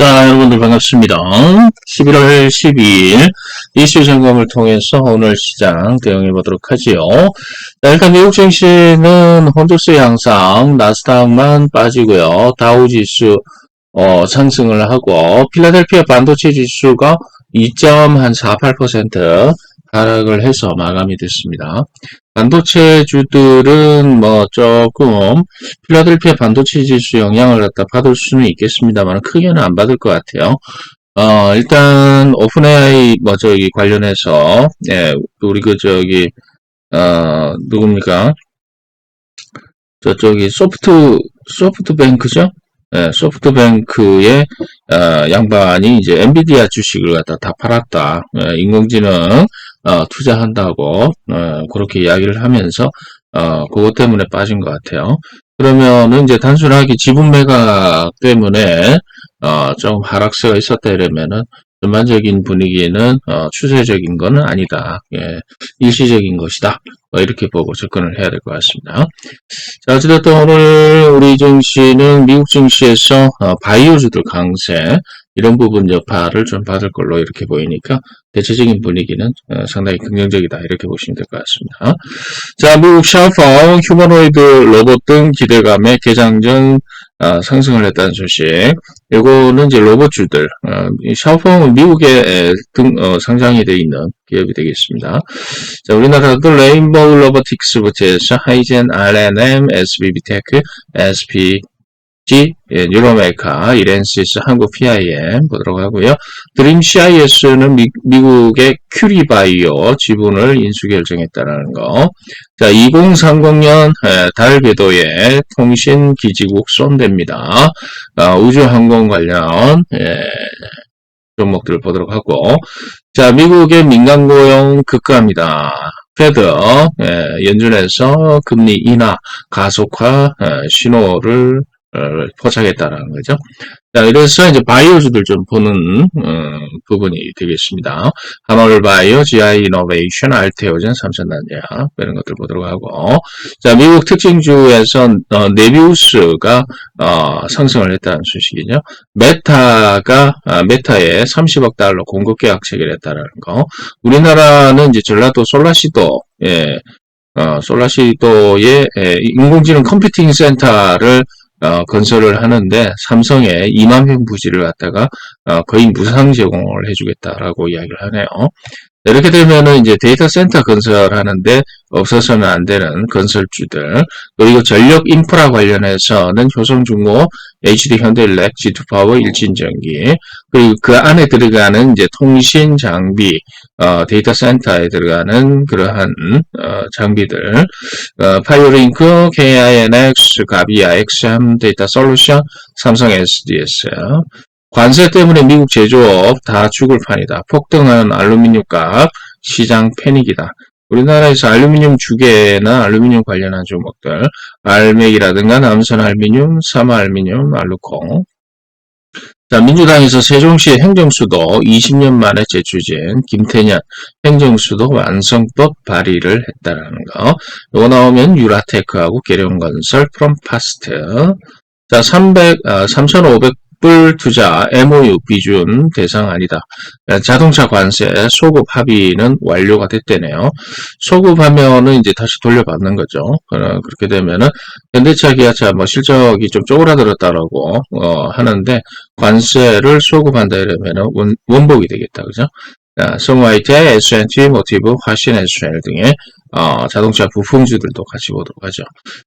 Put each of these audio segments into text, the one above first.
자, 여러분들 반갑습니다. 11월 12일 이슈 점검을 통해서 오늘 시장 대응해 보도록 하지요. 자, 일단 미국 증시는 혼조세 양상, 나스닥만 빠지고요. 다우 지수 어, 상승을 하고 필라델피아 반도체 지수가 2.48% 하락을 해서 마감이 됐습니다. 반도체 주들은 뭐 조금 필라델피아 반도체 지수 영향을 갖다 받을 수는 있겠습니다만 크게는 안 받을 것 같아요. 어, 일단 오픈 AI 뭐 저기 관련해서 예, 우리 그 저기 어, 누굽니까? 저쪽이 소프트 소프트뱅크죠? 예, 소프트뱅크의 어, 양반이 이제 엔비디아 주식을 갖다 다 팔았다. 예, 인공지능 어, 투자한다고 어, 그렇게 이야기를 하면서 어, 그것 때문에 빠진 것 같아요. 그러면은 이제 단순하게 지분 매각 때문에 어, 좀 하락세가 있었다 이러면은 전반적인 분위기는 어, 추세적인 것은 아니다. 예, 일시적인 것이다. 뭐 이렇게 보고 접근을 해야 될 것 같습니다. 자, 어쨌든 오늘 우리 증시는 미국 증시에서 어, 바이오주들 강세 이런 부분 여파를 좀 받을 걸로 이렇게 보이니까 대체적인 분위기는 어, 상당히 긍정적이다 이렇게 보시면 될 것 같습니다. 자, 미국 샤오펑 휴머노이드 로봇 등 기대감에 개장 전 어, 상승을 했다는 소식. 이거는 이제 로봇주들. 어, 샤오펑은 미국에 등 어, 상장이 되어 있는 기업이 되겠습니다. 자, 우리나라도 레인보우 로보틱스부터 해서 하이젠, RNM, SBB테크, SP 예, 뉴로메카, 이렌시스, 한국 PIM 보도록 하고요. 드림 CIS는 미, 국의 큐리바이오 지분을 인수 결정했다는 거. 자, 2030년 예, 달 궤도에 통신 기지국 쏜대입니다. 아, 우주항공 관련 예, 종목들을 보도록 하고 자, 미국의 민간 고용 급감이다. 페드 예, 연준에서 금리 인하 가속화 예, 신호를 포착했다라는 거죠. 자, 이래서 이제 바이오주들 좀 보는 음, 부분이 되겠습니다. 하멀 바이오, GI 이노베이션, 알테오젠, 삼천단자 이런 것들 보도록 하고 자, 미국 특징주에서 어, 네비우스가 어, 상승을 했다는 소식이죠. 메타가 아, 메타에 30억 달러 공급 계약 체결했다는 거. 우리나라는 이제 전라도 솔라시도 예, 어, 솔라시도의 예, 인공지능 컴퓨팅 센터를 어, 건설을 하는데 삼성의 2만 평 부지를 갖다가 어, 거의 무상 제공을 해주겠다라고 이야기를 하네요. 이렇게 되면은 이제 데이터 센터 건설하는데 없어서는 안 되는 건설주들 그리고 전력 인프라 관련해서는 효성중공, HD 현대일렉, G2파워, 일진전기 그리고 그 안에 들어가는 이제 통신 장비, 어, 데이터 센터에 들어가는 그러한 어, 장비들 어, 파이오링크, KINX, 가비아, XM 데이터 솔루션, 삼성 SDS 관세 때문에 미국 제조업 다 죽을 판이다. 폭등한 알루미늄 값, 시장 패닉이다. 우리나라에서 알루미늄 주계나 알루미늄 관련한 종목들, 알맥이라든가 남선 알루미늄, 사마 알루미늄, 알루콩. 자, 민주당에서 세종시 행정수도 20년 만에 재추진 김태년 행정수도 완성법 발의를 했다라는 거. 이거 나오면 유라테크하고 계룡건설, 프롬파스트. 자, 300, 아, 3,500 불 투자 MOU 비준 대상 아니다. 자동차 관세 소급 합의는 완료가 됐대네요. 소급하면은 이제 다시 돌려받는 거죠. 그렇게 되면은 현대차, 기아차 뭐 실적이 좀 쪼그라들었다라고 어, 하는데 관세를 소급한다 이러면은 원, 원복이 되겠다, 그죠? 성화이트, S&T, 모티브, 화신, SL 등의 어, 자동차 부품주들도 같이 보도록 하죠.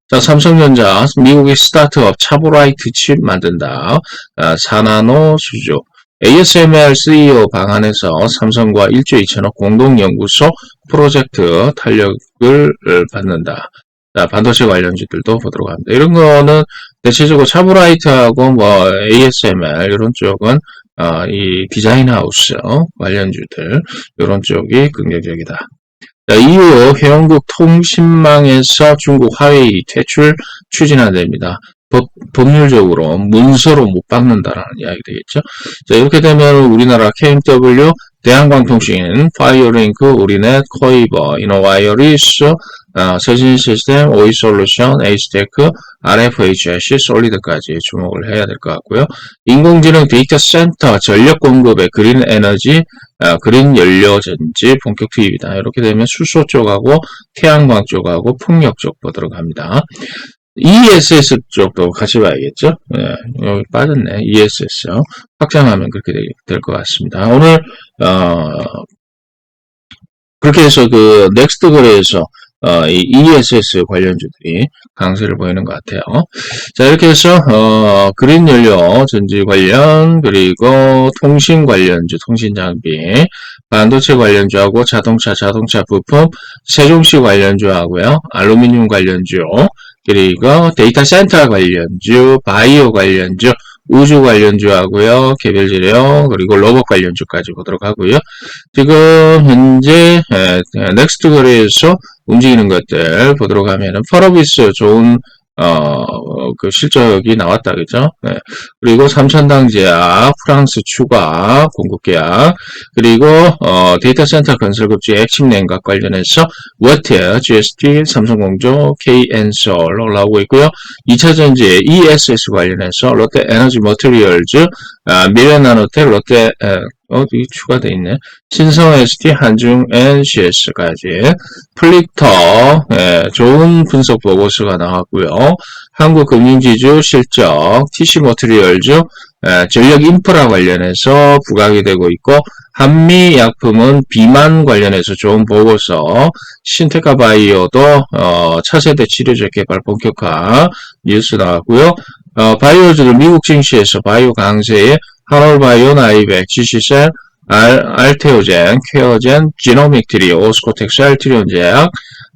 자, 삼성전자, 미국의 스타트업 차보라이트 칩 만든다. 어, 사나노 수조. ASML CEO 방안에서 삼성과 1조 2천억 공동연구소 프로젝트 탄력을 받는다. 자, 반도체 관련주들도 보도록 합니다. 이런 거는 대체적으로 차브라이트하고 뭐 ASML 이런 쪽은 어, 이 디자인 하우스 관련주들 이런 쪽이 긍정적이다. 자, 이후 회원국 통신망에서 중국 화웨이 퇴출 추진한답니다. 법, 법률적으로 문서로 못 박는다라는 이야기 되겠죠. 자, 이렇게 되면 우리나라 KMW, 대한광통신, 파이어링크, 우리넷, 코이버, 이노와이어리스, 어, 세진 시스템, 오이 솔루션, 에이스테크, RFHIC, 솔리드까지 주목을 해야 될 것 같고요. 인공지능 데이터 센터, 전력 공급의 그린 에너지, 어, 그린 연료 전지 본격 투입이다. 이렇게 되면 수소 쪽하고 태양광 쪽하고 풍력 쪽 보도록 합니다. ESS 쪽도 같이 봐야겠죠? 예, 여기 빠졌네. ESS. 확장하면 그렇게 될 것 같습니다. 오늘, 어, 그렇게 해서 그, 넥스트 거래에서, 어, 이 ESS 관련주들이 강세를 보이는 것 같아요. 자, 이렇게 해서, 어, 그린 연료 전지 관련, 그리고 통신 관련주, 통신 장비, 반도체 관련주하고 자동차, 자동차 부품, 세종시 관련주하고요, 알루미늄 관련주, 그리고 데이터 센터 관련주, 바이오 관련주, 우주 관련주 하고요, 개별 재료, 그리고 로봇 관련주까지 보도록 하고요. 지금 현재 에, 넥스트 거래에서 움직이는 것들 보도록 하면은 펄어비스 좋은 어, 그 실적이 나왔다, 그죠? 네. 그리고 삼천당 제약, 프랑스 추가, 공급 계약, 그리고, 어, 데이터 센터 건설급지 핵심 냉각 관련해서, 워트, GST, 삼성공조, KN솔 올라오고 있고요. 2차전지 ESS 관련해서 롯데 에너지 머티리얼즈, 아, 미래나노텍, 롯데, 에, 어, 이게 추가되어 있네. 신성 ST, 한중 NCS까지. 플리터, 예, 좋은 분석 보고서가 나왔고요. 한국금융지주 실적, TC 머티리얼즈, 예, 전력 인프라 관련해서 부각이 되고 있고, 한미 약품은 비만 관련해서 좋은 보고서, 신테카 바이오도, 어, 차세대 치료제 개발 본격화 뉴스 나왔고요. 어, 바이오주들 미국 증시에서 바이오 강세에 한올바이오, 나이백, GC셀, 알, 알테오젠, 퀘어젠, 지노믹 트리, 오스코텍스, 알트리온 제약,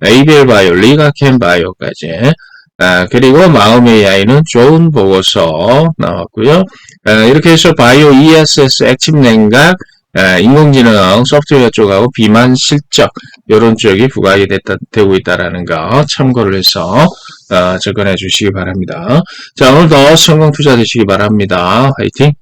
에이벨바이오, 리가켄바이오까지 아, 그리고 마음의 아이는 좋은 보고서 나왔고요. 아, 이렇게 해서 바이오 ESS 액침 냉각, 아, 인공지능 소프트웨어 쪽하고 비만 실적 이런 쪽이 부각이 됐다, 되고 있다라는 거 참고를 해서 어, 접근해 주시기 바랍니다. 자 오늘도 성공 투자 되시기 바랍니다. 화이팅!